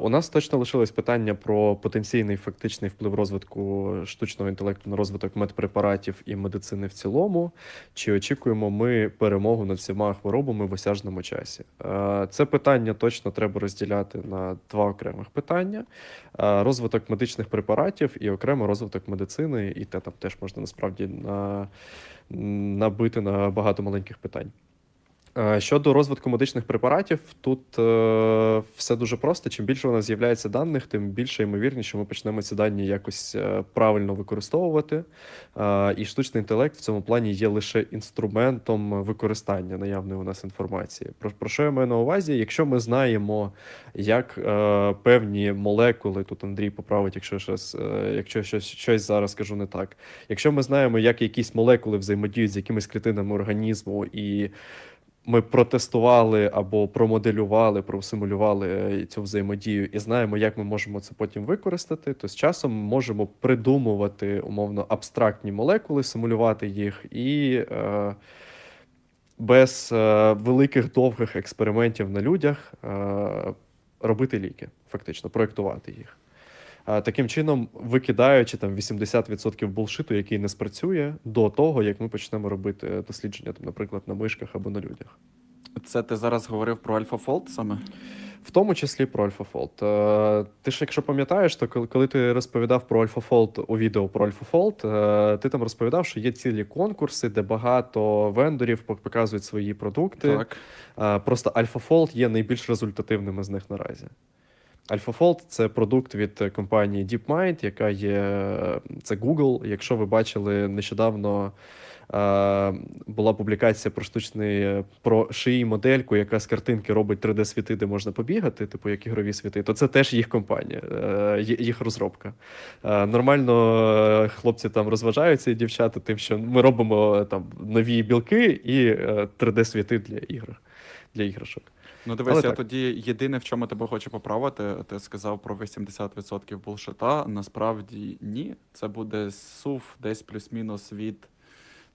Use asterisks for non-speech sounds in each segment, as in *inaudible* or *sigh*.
у нас точно лишилось питання про потенційний фактичний вплив розвитку штучного інтелекту на розвиток медпрепаратів і медицини в цілому. Чи очікуємо ми перемогу над всіма хворобами в осяжному часі? Е, Це питання точно треба розділяти на два окремих питання: Е, розвиток медичних препаратів і окремо розвиток медицини, і те там теж можна насправді на, набити на багато маленьких питань. Е, Щодо розвитку медичних препаратів, тут е, все дуже просто. Чим більше у нас з'являється даних, тим більше ймовірність, що ми почнемо ці дані якось е, правильно використовувати. Е, і штучний інтелект в цьому плані є лише інструментом використання наявної у нас інформації. Про, про що я маю на увазі? Якщо ми знаємо, як е, певні молекули, тут Андрій поправить, якщо щось, е, якщо щось, щось зараз скажу не так. Якщо ми знаємо, як якісь молекули взаємодіють з якимись клітинами організму і ми протестували або промоделювали, просимулювали е, цю взаємодію і знаємо, як ми можемо це потім використати, то з часом ми можемо придумувати умовно абстрактні молекули, симулювати їх і е, без е, великих довгих експериментів на людях е, робити ліки, фактично, проєктувати їх. Таким чином, викидаючи там 80% булшиту, який не спрацює, до того, як ми почнемо робити дослідження, там, наприклад, на мишках або на людях. Це ти зараз говорив про AlphaFold саме? В тому числі про AlphaFold. Е, Ти ж, якщо пам'ятаєш, то коли, ти розповідав про AlphaFold у відео про AlphaFold, е, ти там розповідав, що є цілі конкурси, де багато вендорів показують свої продукти. Так. Е, Просто AlphaFold є найбільш результативним із них наразі. AlphaFold – це продукт від компанії DeepMind, яка є це Google. Якщо ви бачили нещодавно. е, Була публікація про штучний е, про шиї модельку, яка з картинки робить 3D-світи, де можна побігати, типу як ігрові світи, то це теж їх компанія, е, їх розробка. Нормально хлопці там розважаються і дівчата, тим, що ми робимо там нові білки і е, 3D-світи для ігор, для іграшок. Ну дивись, Але я так. тоді єдине, в чому тебе хочу поправити, ти сказав про 80% булшита. Насправді ні. Це буде сув десь плюс-мінус від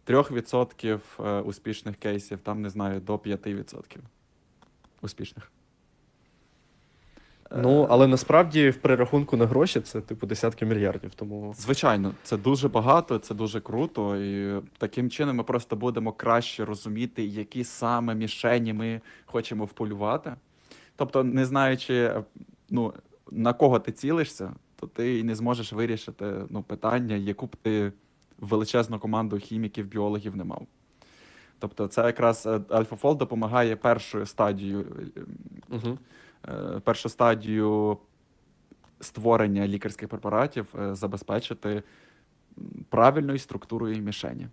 3% е, успішних кейсів, там не знаю, до 5% успішних. Ну, але насправді в перерахунку на гроші це типу десятки мільярдів. Тому Звичайно, це дуже багато, це дуже круто, і таким чином ми просто будемо краще розуміти, які саме мішені ми хочемо вполювати. Тобто, не знаючи, ну, на кого ти цілишся, то ти і не зможеш вирішити ну, питання, яку б ти величезну команду хіміків, біологів не мав. Тобто, це якраз е, AlphaFold допомагає першою стадією угу. Е, першу стадію створення лікарських препаратів е, забезпечити правильною структурою мішені.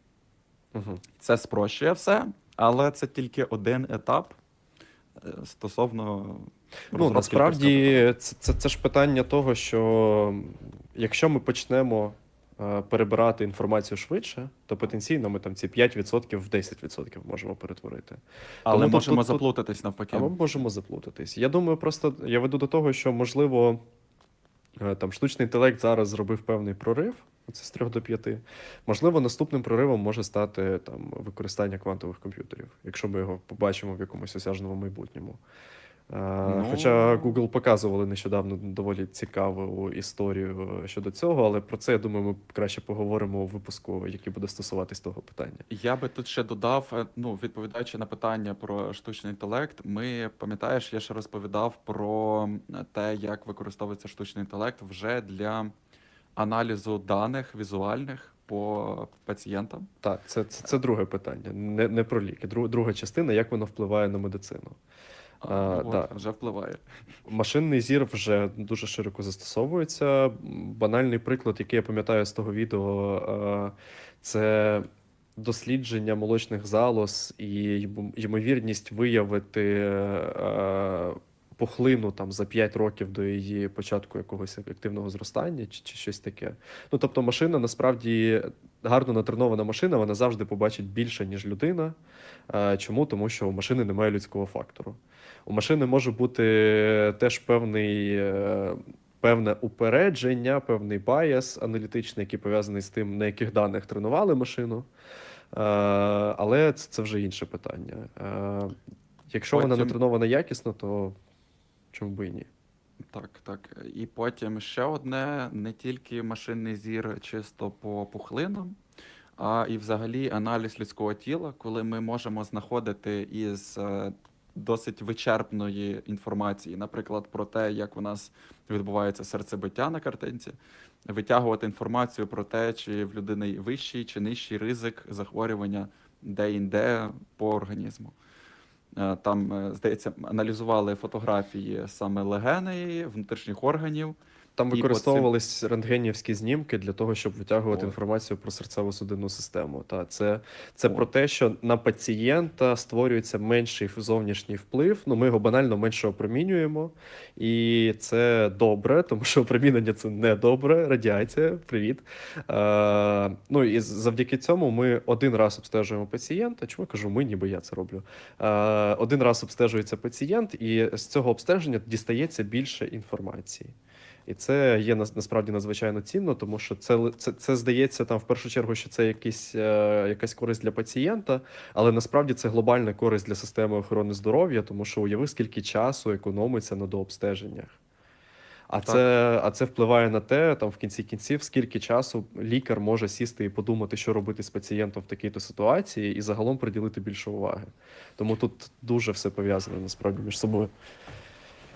Угу. Це спрощує все, але це тільки один етап е, стосовно. Ну, насправді, це, це, це ж питання того, що якщо ми почнемо перебирати інформацію швидше, то потенційно ми там ці 5% в 10% можемо перетворити. Але Тому можемо тут- заплутатись навпаки. А ми можемо заплутатись. Я думаю, просто я веду до того, що можливо е, там штучний інтелект зараз зробив певний прорив. Це з 3 до 5. Можливо, наступним проривом може стати там використання квантових комп'ютерів, якщо ми його побачимо в якомусь осяжному майбутньому. Е, Ну. Хоча Google показували нещодавно доволі цікаву історію щодо цього, але про це я думаю, ми краще поговоримо у випуску, який буде стосуватись того питання. Я би тут ще додав, е, ну, відповідаючи на питання про штучний інтелект, ми пам'ятаєш, я ще розповідав про те, як використовується штучний інтелект вже для аналізу даних візуальних по пацієнтам. Так, це, це, це друге питання, не, не про ліки. Друг, друга частина, як воно впливає на медицину. А, А, от, да. Вже впливає. Машинний зір вже дуже широко застосовується. Банальний приклад, який я пам'ятаю з того відео, це дослідження молочних залоз і ймовірність виявити е, пухлину там за 5 років до її початку якогось активного зростання чи, чи щось таке. Ну тобто, машина насправді гарно натренована машина, вона завжди побачить більше, ніж людина. Е, Чому? Тому що у машини немає людського фактору. У машини може бути теж певний, е, певне упередження, певний баяс аналітичний, який пов'язаний з тим, на яких даних тренували машину. Е, Але це, вже інше питання. Якщо вона Потім- натренована якісно, то чому би ні? Так, так. І потім ще одне: не тільки машинний зір чисто по пухлинам, а і взагалі аналіз людського тіла, коли ми можемо знаходити із е, досить вичерпної інформації, наприклад, про те, як у нас відбувається серцебиття на картинці, витягувати інформацію про те, чи в людини вищий чи нижчий ризик захворювання де-інде по організму. Е, Там, е, здається, аналізували фотографії саме легеней, внутрішніх органів. Там використовувались рентгенівські знімки для того, щоб витягувати О. інформацію про серцево-судинну систему. Та це, це О. про те, що на пацієнта створюється менший зовнішній вплив. Ну, ми його банально менше опромінюємо, і це добре, тому що опромінення це не добре. Радіація, привіт. Е, ну і завдяки цьому ми один раз обстежуємо пацієнта. Чому я кажу, ми, ніби я це роблю. Е, один раз обстежується пацієнт, і з цього обстеження дістається більше інформації. І це є насправді надзвичайно цінно, тому що це, це, це здається там в першу чергу, що це якийсь, е, якась користь для пацієнта, але насправді це глобальна користь для системи охорони здоров'я, тому що уяви, скільки часу економиться на дообстеженнях. А Так. це, а це впливає на те, там в кінці кінців, скільки часу лікар може сісти і подумати, що робити з пацієнтом в такій-то ситуації, і загалом приділити більше уваги. Тому тут дуже все пов'язане насправді між собою.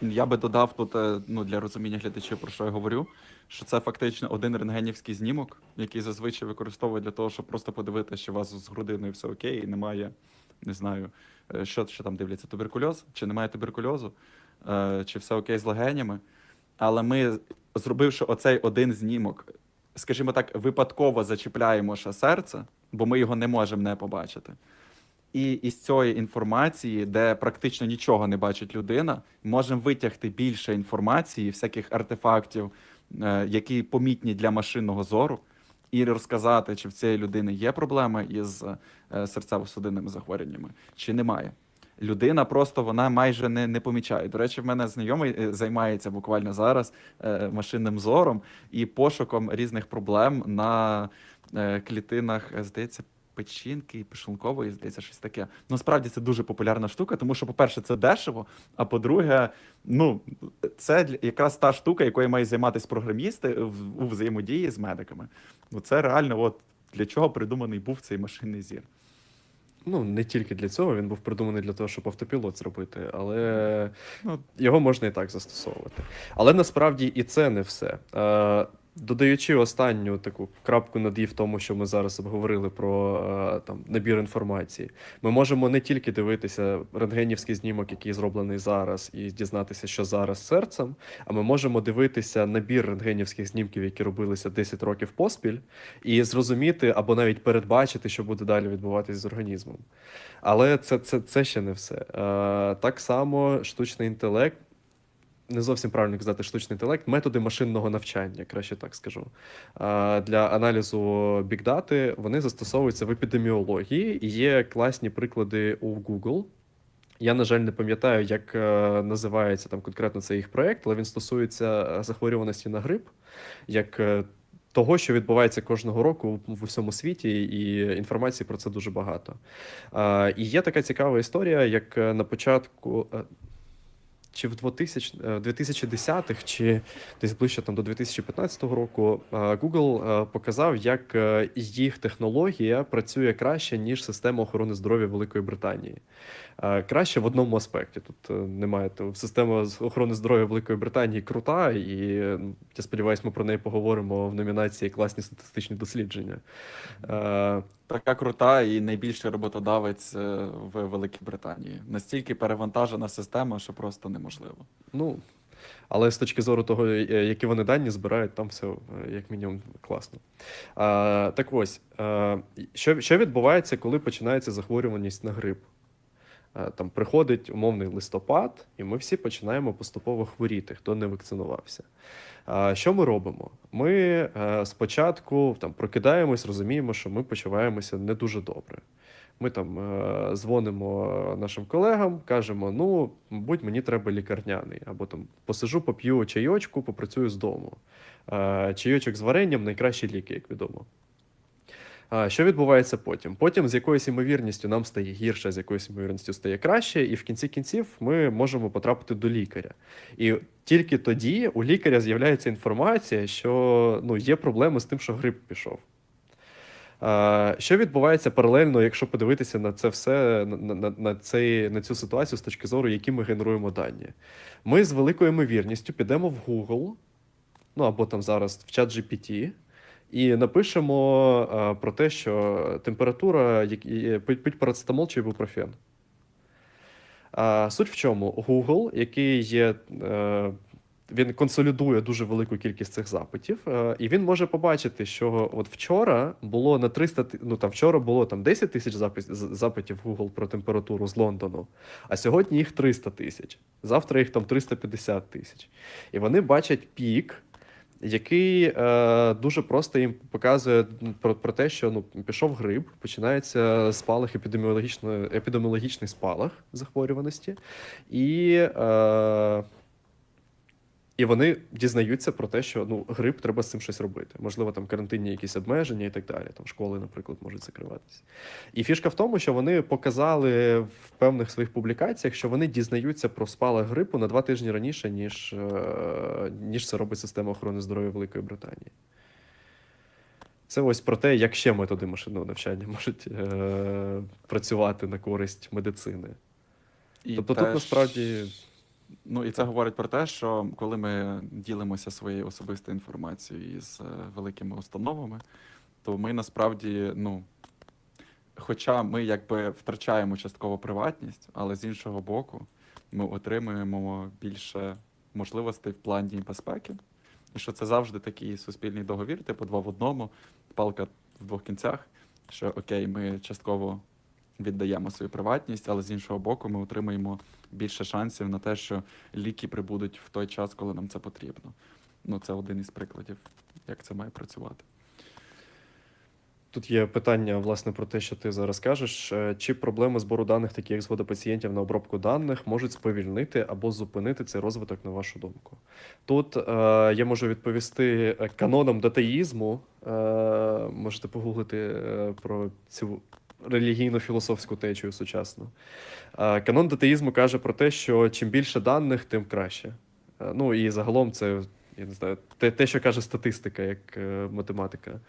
Я би додав тут е, ну, для розуміння глядачів, про що я говорю, що це фактично один рентгенівський знімок, який зазвичай використовують для того, щоб просто подивитися, що у вас з грудиною все окей, і немає, не знаю, е, що, що там дивляться, туберкульоз, чи немає туберкульозу, е, чи все окей з легенями. Але ми, зробивши оцей один знімок, скажімо так, випадково зачіпляємо ще серце, бо ми його не можемо не побачити. І із цієї інформації, де практично нічого не бачить людина, можемо витягти більше інформації, всяких артефактів, е, які помітні для машинного зору, і розказати, чи в цієї людини є проблеми із е, серцево-судинними захворюваннями, чи немає. Людина просто вона майже не, не помічає. До речі, в мене знайомий е, займається буквально зараз машинним зором і пошуком різних проблем на клітинах, здається, печінки і пишункової, здається, щось таке. Ну, справді це дуже популярна штука, тому що, по-перше, це дешево, а по-друге, ну, це якраз та штука, якою мають займатися програмісти в- у взаємодії з медиками. Ну, це реально, от для чого придуманий був цей машинний зір. Ну, не тільки для цього, він був придуманий для того, щоб автопілот зробити, але Ну, його можна і так застосовувати. Але насправді і це не все. Додаючи останню таку крапку над «і» в тому, що ми зараз обговорили про е, там, набір інформації, ми можемо не тільки дивитися рентгенівський знімок, який зроблений зараз, і дізнатися, що зараз серцем, а ми можемо дивитися набір рентгенівських знімків, які робилися 10 років поспіль, і зрозуміти або навіть передбачити, що буде далі відбуватись з організмом. Але це, це, це ще не все. Е, так само штучний інтелект. Не зовсім правильно казати штучний інтелект, методи машинного навчання, краще так скажу. Для аналізу бікдати вони застосовуються в епідеміології і є класні приклади у Google. Я, на жаль, не пам'ятаю, як е, називається там конкретно цей їх проєкт, але він стосується е, захворюваності на грип, як е, того, що відбувається кожного року в усьому світі, і інформації про це дуже багато. І є така цікава історія, як на початку. Е, Чи в 2000, е, 2010-х, чи десь ближче там до 2015 року е, Google е, показав, як е, їх технологія працює краще ніж система охорони здоров'я Великої Британії. Е, Краще в одному аспекті. Тут е, немає того. Система охорони здоров'я Великої Британії крута, і е, я сподіваюся, ми про неї поговоримо в номінації Класні статистичні дослідження. Е, така крута і найбільший роботодавець е, в Великій Британії. Настільки перевантажена система, що просто неможливо. Ну, але з точки зору того, е, які вони дані збирають, там все е, як мінімум класно. А, так ось, а, що, що відбувається, коли починається захворюваність на грип? Е, Там приходить умовний листопад, і ми всі починаємо поступово хворіти, хто не вакцинувався. А, Що ми робимо? Ми е, спочатку там, прокидаємось, розуміємо, що ми почуваємося не дуже добре. Ми там е, дзвонимо нашим колегам, кажемо: ну, мабуть, мені треба лікарняний, або там посижу, поп'ю чайочку, попрацюю з дому. Е, чайочок з варенням найкращі ліки, як відомо. А, що відбувається потім? Потім з якоюсь ймовірністю нам стає гірше, з якоюсь ймовірністю стає краще, і в кінці кінців ми можемо потрапити до лікаря. І тільки тоді у лікаря з'являється інформація, що ну, є проблеми з тим, що грип пішов. Що відбувається паралельно, якщо подивитися на це все, на, на, на, цей, на цю ситуацію з точки зору, які ми генеруємо дані? Ми з великою ймовірністю підемо в Google, ну або там зараз в чат GPT, і напишемо а, про те, що температура, пить, парацетамол чи ібупрофен. А, суть в чому? Google, який є. Е, він консолідує дуже велику кількість цих запитів, е, і він може побачити, що от вчора було на 300, ти- ну там вчора було там 10 тисяч запитів Google про температуру з Лондону, а сьогодні їх 300 тисяч. Завтра їх там 350 тисяч. І вони бачать пік, який е, дуже просто їм показує про, про те, що ну, пішов гриб, починається спалах епідеміологічно епідеміологічний спалах захворюваності, і, е, і вони дізнаються про те, що ну, грип треба з цим щось робити. Можливо, там карантинні якісь обмеження і так далі. Там школи, наприклад, можуть закриватися. І фішка в тому, що вони показали в певних своїх публікаціях, що вони дізнаються про спалах грипу на два тижні раніше, ніж, е, ніж це робить система охорони здоров'я Великої Британії. Це ось про те, як ще методи машинного навчання *laughs* можуть е, працювати на користь медицини. І тобто теж- тут насправді Ну і це говорить про те, що коли ми ділимося своєю особистою інформацією із е, великими установами, то ми насправді, ну, хоча ми якби втрачаємо частково приватність, але з іншого боку, ми отримуємо більше можливостей в плані безпеки. І що це завжди такий суспільний договір, типу два в одному, палка в двох кінцях. Що окей, ми частково віддаємо свою приватність, але з іншого боку, ми отримуємо більше шансів на те, що ліки прибудуть в той час, коли нам це потрібно. Ну, це один із прикладів, як це має працювати. Тут є питання, власне, про те, що ти зараз кажеш. Е, Чи проблеми збору даних, такі як згода пацієнтів на обробку даних, можуть сповільнити або зупинити цей розвиток, на вашу думку? Тут е, я можу відповісти е, каноном датаїзму. Е, можете погуглити е, про цю релігійно-філософську течію сучасну. Канон датаїзму каже про те, що чим більше даних, тим краще. Ну і загалом це. Я не знаю, те, те, що каже статистика, як е, математика.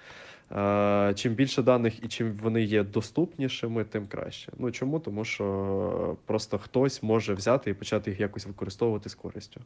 Чим більше даних і чим вони є доступнішими, тим краще. Ну чому? Тому що просто хтось може взяти і почати їх якось використовувати з користю.